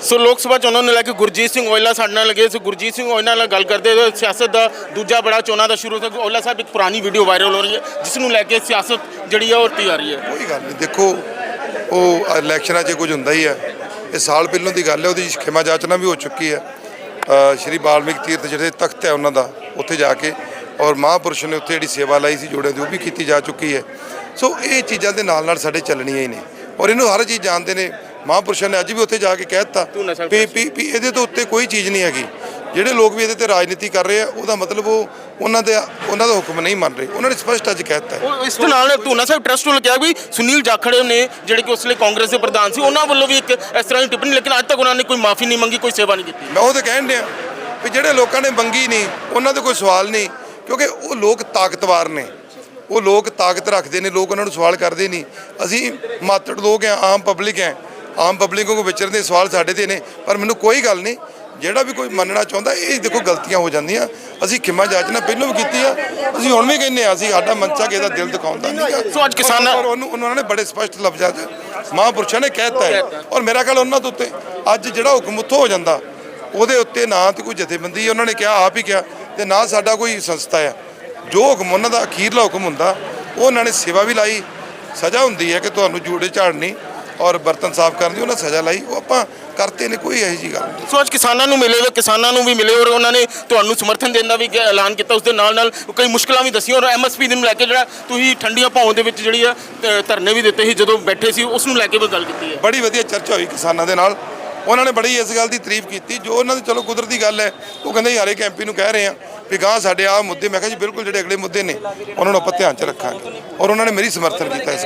ਸੋ ਲੋਕ ਸਭਾ ਚੋਣਾਂ ਨੂੰ ਲੈ ਕੇ ਗੁਰਜੀਤ ਸਿੰਘ ਓਇਲਾ ਸਾਡੇ ਨਾਲ ਲੱਗੇ ਸੋ। ਗੁਰਜੀਤ ਸਿੰਘ ਓਇਲਾ ਨਾਲ ਗੱਲ ਕਰਦੇ ਹੋਏ ਸਿਆਸਤ ਦਾ ਦੂਜਾ ਬੜਾ ਚੋਣਾਂ ਦਾ ਸ਼ੁਰੂ ਤੋਂ ਓਇਲਾ ਸਾਹਿਬ ਇੱਕ ਪੁਰਾਣੀ ਵੀਡੀਓ ਵਾਇਰਲ ਹੋ ਰਹੀ ਹੈ, ਜਿਸ ਨੂੰ ਲੈ ਕੇ ਸਿਆਸਤ ਜਿਹੜੀ ਆ ਉਹ ਉੱਠੀ ਆ ਰਹੀ ਹੈ। ਕੋਈ ਗੱਲ ਨਹੀਂ, ਦੇਖੋ, ਉਹ ਇਲੈਕਸ਼ਨਾਂ 'ਚ ਕੁਝ ਹੁੰਦਾ ਹੀ ਹੈ। ਇਹ ਸਾਲ ਪਹਿਲਾਂ ਦੀ ਗੱਲ ਹੈ, ਉਹਦੀ ਖਿਮਾ ਜਾਚਨਾ ਵੀ ਹੋ ਚੁੱਕੀ ਹੈ। ਸ਼੍ਰੀ ਬਾਲਮੀਕ ਤੀਰਥ ਜਿਹੜੇ ਤਖਤ ਹੈ ਉਹਨਾਂ ਦਾ, ਉੱਥੇ ਜਾ ਕੇ। ਔਰ ਮਹਾਂਪੁਰਸ਼ ਨੇ ਉੱਥੇ ਜਿਹੜੀ ਸੇਵਾ ਲਾਈ ਸੀ ਜੋੜਿਆਂ ਦੀ, ਉਹ ਵੀ ਕੀਤੀ ਜਾ ਚੁੱਕੀ ਹੈ। ਸੋ ਇਹ ਚੀਜ਼ਾਂ ਦੇ ਨਾਲ ਨਾਲ ਸਾਡੇ ਚੱਲਣੀਆਂ ਹੀ ਨੇ। ਔਰ ਇਹਨੂੰ ਹਰ ਚੀਜ਼ ਜਾਣਦੇ ਨੇ। ਮਹਾਂਪੁਰਸ਼ਾਂ ਨੇ ਅੱਜ ਵੀ ਉੱਥੇ ਜਾ ਕੇ ਕਹਿ ਦਿੱਤਾ ਵੀ ਵੀ ਇਹਦੇ ਤੋਂ ਉੱਤੇ ਕੋਈ ਚੀਜ਼ ਨਹੀਂ ਹੈਗੀ। ਜਿਹੜੇ ਲੋਕ ਵੀ ਇਹਦੇ ਤੇ ਰਾਜਨੀਤੀ ਕਰ ਰਹੇ ਆ ਉਹਦਾ ਮਤਲਬ ਉਹ ਉਹਨਾਂ ਦੇ ਉਹਨਾਂ ਦਾ ਹੁਕਮ ਨਹੀਂ ਮੰਨ ਰਹੇ। ਉਹਨਾਂ ਨੇ ਸਪਸ਼ਟ ਅੱਜ ਕਹਿ ਦਿੱਤਾ ਇਸ ਦੇ ਨਾਲ ਧੂਨਾ ਸਾਹਿਬ ਟਰਸਟ ਨੂੰ ਕਿਹਾ ਵੀ ਸੁਨੀਲ ਜਾਖੜੇ ਨੇ ਜਿਹੜੇ ਕਿ ਉਸ ਵੇਲੇ ਕਾਂਗਰਸ ਦੇ ਪ੍ਰਧਾਨ ਸੀ ਉਹਨਾਂ ਵੱਲੋਂ ਵੀ ਇੱਕ ਇਸ ਤਰ੍ਹਾਂ ਦੀ ਟਿੱਪਣੀ ਲੇਕਿਨ ਅੱਜ ਤੱਕ ਉਹਨਾਂ ਨੇ ਕੋਈ ਮਾਫੀ ਨਹੀਂ ਮੰਗੀ ਕੋਈ ਸੇਵਾ ਨਹੀਂ ਕੀਤੀ। ਮੈਂ ਉਹ ਤਾਂ ਕਹਿਣ ਡਿਆ ਵੀ ਜਿਹੜੇ ਲੋਕਾਂ ਨੇ ਮੰਗੀ ਨਹੀਂ ਉਹਨਾਂ ਦੇ ਕੋਈ ਸਵਾਲ ਨਹੀਂ ਕਿਉਂਕਿ ਉਹ ਲੋਕ ਤਾਕਤਵਰ ਨੇ। ਉਹ ਲੋਕ ਤਾਕਤ ਰੱਖਦੇ ਨੇ ਲੋਕ ਉਹਨਾਂ ਨੂੰ ਸਵਾਲ ਕਰਦੇ ਨਹੀਂ। ਅਸੀਂ ਮਾਤੜ ਲੋਕ ਆ ਆਮ ਪਬਲਿਕ ਹੈ। ਆਮ ਪਬਲਿਕ ਕੋ ਵਿਚਰਦੇ ਸਵਾਲ ਸਾਡੇ ਤੇ ਨੇ ਪਰ ਮੈਨੂੰ ਕੋਈ ਗੱਲ ਨਹੀਂ। ਜਿਹੜਾ ਵੀ ਕੋਈ ਮੰਨਣਾ ਚਾਹੁੰਦਾ ਇਹ ਦੇਖੋ ਗਲਤੀਆਂ ਹੋ ਜਾਂਦੀਆਂ। ਅਸੀਂ ਖਿਮਾ ਜਾਚਨਾ ਪਹਿਲਾਂ ਵੀ ਕੀਤੀ ਆ। ਅਸੀਂ ਹੁਣ ਵੀ ਕਹਿੰਦੇ ਆ ਅਸੀਂ ਸਾਡਾ ਮਨਸਾ ਕਿਸੇ ਦਾ ਦਿਲ ਦਿਖਾਉਂਦਾ ਨਹੀਂ ਸੋ ਅੱਜ ਕਿਸਾਨਾਂ- ਉਹਨੂੰ ਉਹਨਾਂ ਨੇ ਬੜੇ ਸਪਸ਼ਟ ਲਫ਼ਜ਼ਾਂ 'ਚ ਮਹਾਂਪੁਰਸ਼ਾਂ ਨੇ ਕਹਿਤਾ ਹੈ। ਔਰ ਮੇਰਾ ਖਿਆਲ ਉਹਨਾਂ ਦੇ ਉੱਤੇ। ਅੱਜ ਜਿਹੜਾ ਹੁਕਮ ਉੱਥੋਂ ਹੋ ਜਾਂਦਾ ਉਹਦੇ ਉੱਤੇ ਨਾ ਤੇ ਕੋਈ ਜਥੇਬੰਦੀ ਉਹਨਾਂ ਨੇ ਕਿਹਾ ਆਪ ਹੀ ਕਿਹਾ ਤੇ ਨਾ ਸਾਡਾ ਕੋਈ ਸੰਸਥਾ ਆ। ਜੋ ਹੁਕਮ ਉਹਨਾਂ ਦਾ ਅਖੀਰਲਾ ਹੁਕਮ ਹੁੰਦਾ ਉਹ ਉਹਨਾਂ ਨੇ ਸੇਵਾ ਵੀ ਲਾਈ। ਸਜ਼ਾ ਹੁੰਦੀ ਹੈ ਕਿ ਤੁਹਾਨੂੰ ਜੂੜੇ ਝਾੜਨੀ। ਔਰ ਬਰਤਨ ਸਾਫ਼ ਕਰਨ ਦੀ ਉਹਨਾਂ ਸਜ਼ਾ ਲਾਈ ਉਹ ਆਪਾਂ ਕਰਤੇ ਨੇ ਕੋਈ ਇਹੋ ਜੀ ਗੱਲ ਨਹੀਂ। ਸੋ ਅੱਜ ਕਿਸਾਨਾਂ ਨੂੰ ਮਿਲੇ ਵੇ ਕਿਸਾਨਾਂ ਨੂੰ ਵੀ ਮਿਲੇ ਔਰ ਉਹਨਾਂ ਨੇ ਤੁਹਾਨੂੰ ਸਮਰਥਨ ਦੇਣ ਦਾ ਵੀ ਐਲਾਨ ਕੀਤਾ ਉਸ ਦੇ ਨਾਲ ਨਾਲ ਕਈ ਮੁਸ਼ਕਲਾਂ ਵੀ ਦਸੀਆਂ ਔਰ ਐਮਐਸਪੀ ਨੂੰ ਲੈ ਕੇ ਜਿਹੜਾ ਤੁਸੀਂ ਠੰਡੀਆਂ ਭਾਉਂ ਦੇ ਵਿੱਚ ਜਿਹੜੀ ਆ ਧਰਨੇ ਵੀ ਦਿੱਤੇ ਸੀ ਜਦੋਂ ਬੈਠੇ ਸੀ ਉਸ ਨੂੰ ਲੈ ਕੇ ਵੀ ਗੱਲ ਕੀਤੀ ਹੈ। ਬੜੀ ਵਧੀਆ ਚਰਚਾ ਹੋਈ ਕਿਸਾਨਾਂ ਦੇ ਨਾਲ। ਉਹਨਾਂ ਨੇ ਬੜੀ ਇਸ ਗੱਲ ਦੀ ਤਾਰੀਫ ਕੀਤੀ ਜੋ ਉਹਨਾਂ ਦੀ ਚਲੋ ਕੁਦਰਤੀ ਗੱਲ ਹੈ ਉਹ ਕਹਿੰਦੇ ਯਾਰੇ ਕੈਂਪੀ ਨੂੰ ਕਹਿ ਰਹੇ ਆ ਵੀ ਗਾਂ ਸਾਡੇ ਆ ਮੁੱਦੇ ਮੈਂ ਕਿਹਾ ਜੀ ਬਿਲਕੁਲ ਜਿਹੜੇ ਅਗਲੇ ਮੁੱਦੇ ਨੇ ਉਹਨਾਂ ਨੂੰ ਆਪਾਂ ਧਿਆਨ 'ਚ ਰੱਖਾਂਗੇ। ਔਰ ਉਹਨਾਂ ਨੇ ਮੇਰੀ ਸਮਰਥਨ ਕੀਤਾ ਇਸ